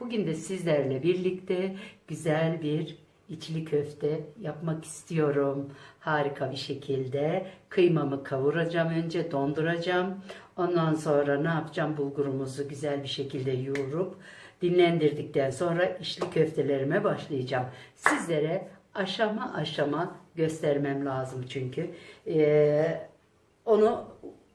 Bugün de sizlerle birlikte güzel bir içli köfte yapmak istiyorum. Harika bir şekilde kıymamı kavuracağım önce donduracağım. Ondan sonra ne yapacağım? Bulgurumuzu güzel bir şekilde yoğurup dinlendirdikten sonra içli köftelerime başlayacağım. Sizlere aşama aşama göstermem lazım çünkü. Ee, onu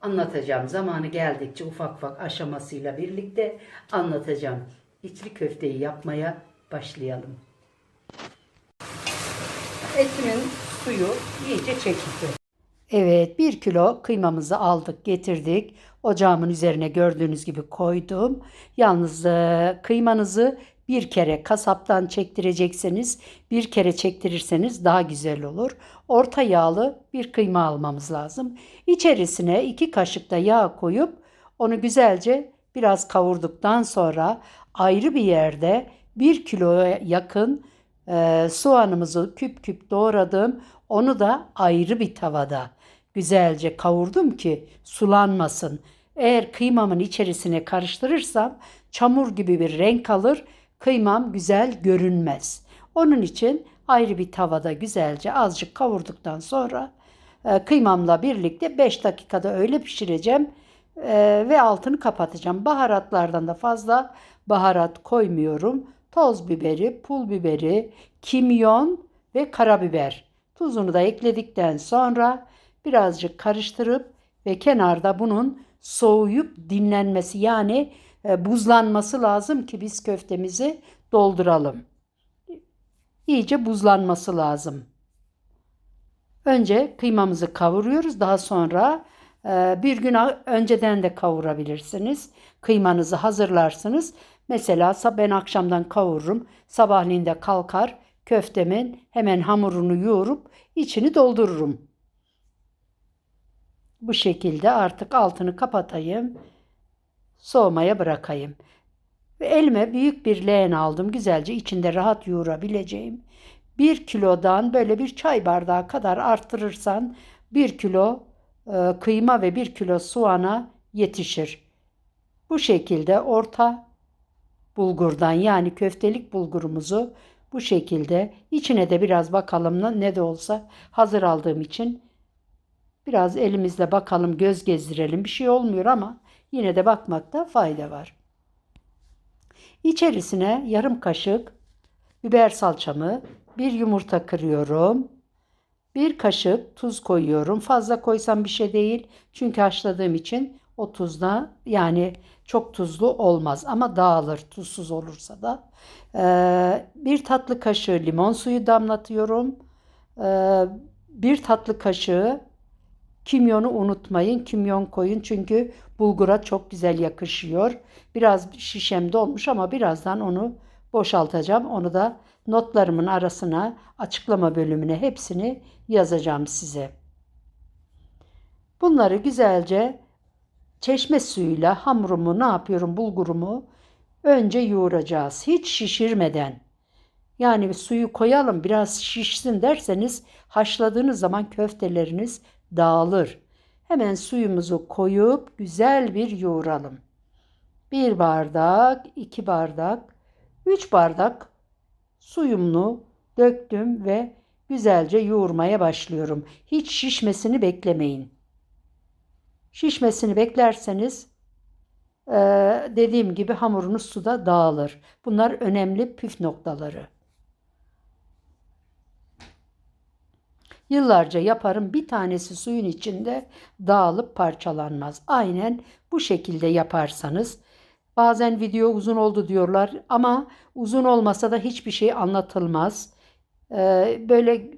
anlatacağım. Zamanı geldikçe ufak ufak aşamasıyla birlikte anlatacağım. İçli köfteyi yapmaya başlayalım. Etimin suyu iyice çekildi. Evet, bir kilo kıymamızı aldık, getirdik. Ocağımın üzerine gördüğünüz gibi koydum. Yalnız e, kıymanızı bir kere kasaptan çektirecekseniz, bir kere çektirirseniz daha güzel olur. Orta yağlı bir kıyma almamız lazım. İçerisine iki kaşık da yağ koyup onu güzelce biraz kavurduktan sonra ayrı bir yerde bir kiloya yakın e, soğanımızı küp küp doğradım. Onu da ayrı bir tavada güzelce kavurdum ki sulanmasın. Eğer kıymamın içerisine karıştırırsam çamur gibi bir renk alır. Kıymam güzel görünmez. Onun için ayrı bir tavada güzelce azıcık kavurduktan sonra e, kıymamla birlikte 5 dakikada öyle pişireceğim e, ve altını kapatacağım. Baharatlardan da fazla baharat koymuyorum. Toz biberi, pul biberi, kimyon ve karabiber. Tuzunu da ekledikten sonra birazcık karıştırıp ve kenarda bunun soğuyup dinlenmesi yani e, buzlanması lazım ki biz köftemizi dolduralım. İyice buzlanması lazım. Önce kıymamızı kavuruyoruz. Daha sonra bir gün önceden de kavurabilirsiniz. Kıymanızı hazırlarsınız. Mesela ben akşamdan kavururum. Sabahleyin de kalkar köftemin hemen hamurunu yoğurup içini doldururum. Bu şekilde artık altını kapatayım. Soğumaya bırakayım. Ve elime büyük bir leğen aldım. Güzelce içinde rahat yoğurabileceğim. Bir kilodan böyle bir çay bardağı kadar arttırırsan bir kilo kıyma ve bir kilo soğana yetişir. Bu şekilde orta bulgurdan yani köftelik bulgurumuzu bu şekilde içine de biraz bakalım ne de olsa hazır aldığım için biraz elimizle bakalım göz gezdirelim bir şey olmuyor ama yine de bakmakta fayda var. İçerisine yarım kaşık biber salçamı, bir yumurta kırıyorum. Bir kaşık tuz koyuyorum. Fazla koysam bir şey değil. Çünkü haşladığım için o tuzda yani çok tuzlu olmaz ama dağılır tuzsuz olursa da. Ee, bir tatlı kaşığı limon suyu damlatıyorum. Ee, bir tatlı kaşığı kimyonu unutmayın. Kimyon koyun çünkü bulgura çok güzel yakışıyor. Biraz şişem dolmuş ama birazdan onu boşaltacağım. Onu da notlarımın arasına açıklama bölümüne hepsini yazacağım size. Bunları güzelce çeşme suyuyla hamurumu ne yapıyorum bulgurumu önce yoğuracağız. Hiç şişirmeden. Yani suyu koyalım biraz şişsin derseniz haşladığınız zaman köfteleriniz dağılır. Hemen suyumuzu koyup güzel bir yoğuralım. Bir bardak, iki bardak, üç bardak suyumunu döktüm ve güzelce yoğurmaya başlıyorum. Hiç şişmesini beklemeyin. Şişmesini beklerseniz dediğim gibi hamurunuz suda dağılır. Bunlar önemli püf noktaları. Yıllarca yaparım bir tanesi suyun içinde dağılıp parçalanmaz. Aynen bu şekilde yaparsanız bazen video uzun oldu diyorlar ama uzun olmasa da hiçbir şey anlatılmaz. Ee, böyle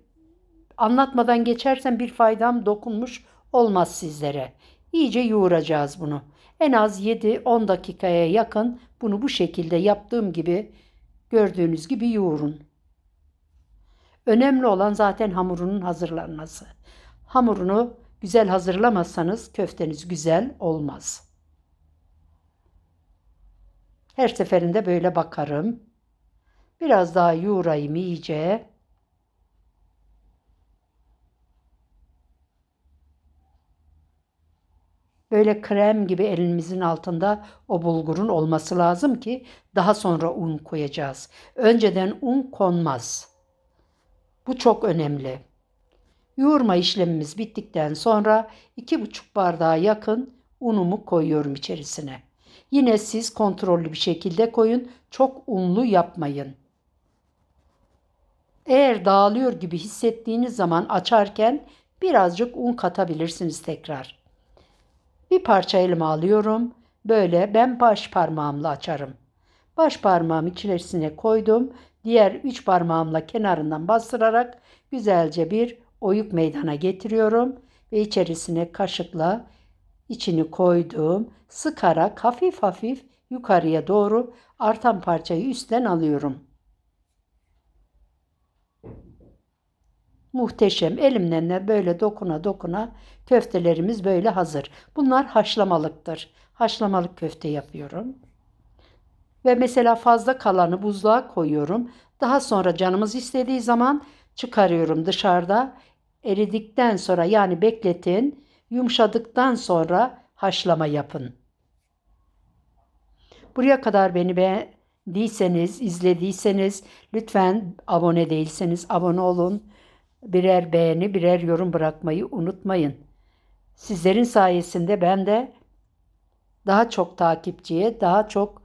anlatmadan geçersen bir faydam dokunmuş olmaz sizlere. İyice yoğuracağız bunu. En az 7-10 dakikaya yakın bunu bu şekilde yaptığım gibi gördüğünüz gibi yoğurun. Önemli olan zaten hamurunun hazırlanması. Hamurunu güzel hazırlamazsanız köfteniz güzel olmaz. Her seferinde böyle bakarım. Biraz daha yoğurayım iyice. böyle krem gibi elimizin altında o bulgurun olması lazım ki daha sonra un koyacağız. Önceden un konmaz. Bu çok önemli. Yoğurma işlemimiz bittikten sonra 2,5 bardağa yakın unumu koyuyorum içerisine. Yine siz kontrollü bir şekilde koyun. Çok unlu yapmayın. Eğer dağılıyor gibi hissettiğiniz zaman açarken birazcık un katabilirsiniz tekrar. Bir parça elime alıyorum. Böyle ben baş parmağımla açarım. Baş parmağımı içerisine koydum. Diğer üç parmağımla kenarından bastırarak güzelce bir oyuk meydana getiriyorum. Ve içerisine kaşıkla içini koydum. Sıkarak hafif hafif yukarıya doğru artan parçayı üstten alıyorum. Muhteşem. Elimden de böyle dokuna dokuna köftelerimiz böyle hazır. Bunlar haşlamalıktır. Haşlamalık köfte yapıyorum. Ve mesela fazla kalanı buzluğa koyuyorum. Daha sonra canımız istediği zaman çıkarıyorum dışarıda. Eridikten sonra yani bekletin. Yumuşadıktan sonra haşlama yapın. Buraya kadar beni beğendiyseniz, izlediyseniz lütfen abone değilseniz abone olun. Birer beğeni, birer yorum bırakmayı unutmayın. Sizlerin sayesinde ben de daha çok takipçiye, daha çok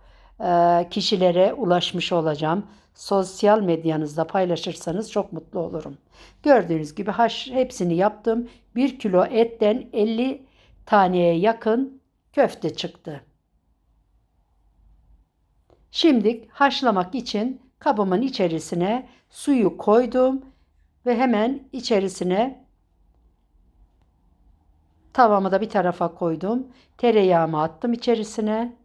kişilere ulaşmış olacağım. Sosyal medyanızda paylaşırsanız çok mutlu olurum. Gördüğünüz gibi haş hepsini yaptım. 1 kilo etten 50 taneye yakın köfte çıktı. Şimdi haşlamak için kabımın içerisine suyu koydum ve hemen içerisine tavamı da bir tarafa koydum. Tereyağımı attım içerisine.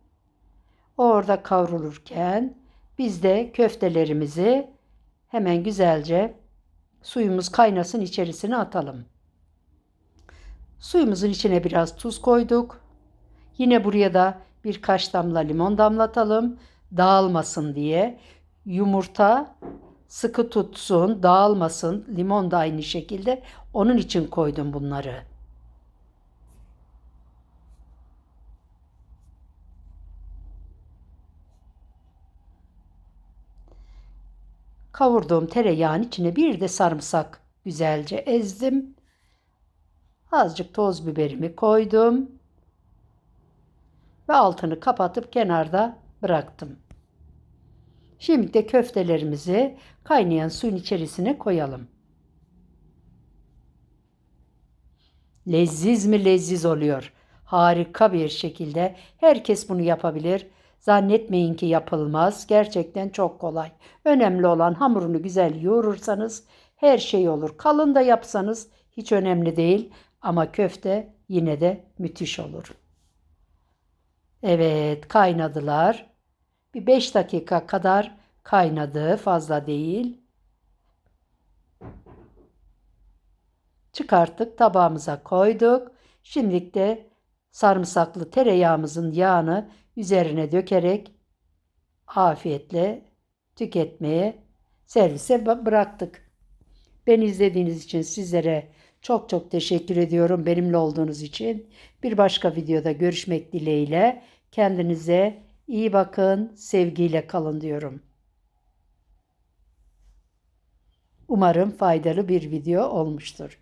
Orada kavrulurken biz de köftelerimizi hemen güzelce suyumuz kaynasın içerisine atalım. Suyumuzun içine biraz tuz koyduk. Yine buraya da birkaç damla limon damlatalım. Dağılmasın diye. Yumurta sıkı tutsun, dağılmasın. Limon da aynı şekilde. Onun için koydum bunları. Kavurduğum tereyağın içine bir de sarımsak güzelce ezdim. Azıcık toz biberimi koydum. Ve altını kapatıp kenarda bıraktım. Şimdi de köftelerimizi kaynayan suyun içerisine koyalım. Leziz mi leziz oluyor. Harika bir şekilde herkes bunu yapabilir. Zannetmeyin ki yapılmaz. Gerçekten çok kolay. Önemli olan hamurunu güzel yoğurursanız her şey olur. Kalın da yapsanız hiç önemli değil ama köfte yine de müthiş olur. Evet, kaynadılar. Bir 5 dakika kadar kaynadı, fazla değil. Çıkarttık, tabağımıza koyduk. Şimdi de sarımsaklı tereyağımızın yağını üzerine dökerek afiyetle tüketmeye servise bıraktık. Beni izlediğiniz için sizlere çok çok teşekkür ediyorum benimle olduğunuz için. Bir başka videoda görüşmek dileğiyle. Kendinize iyi bakın, sevgiyle kalın diyorum. Umarım faydalı bir video olmuştur.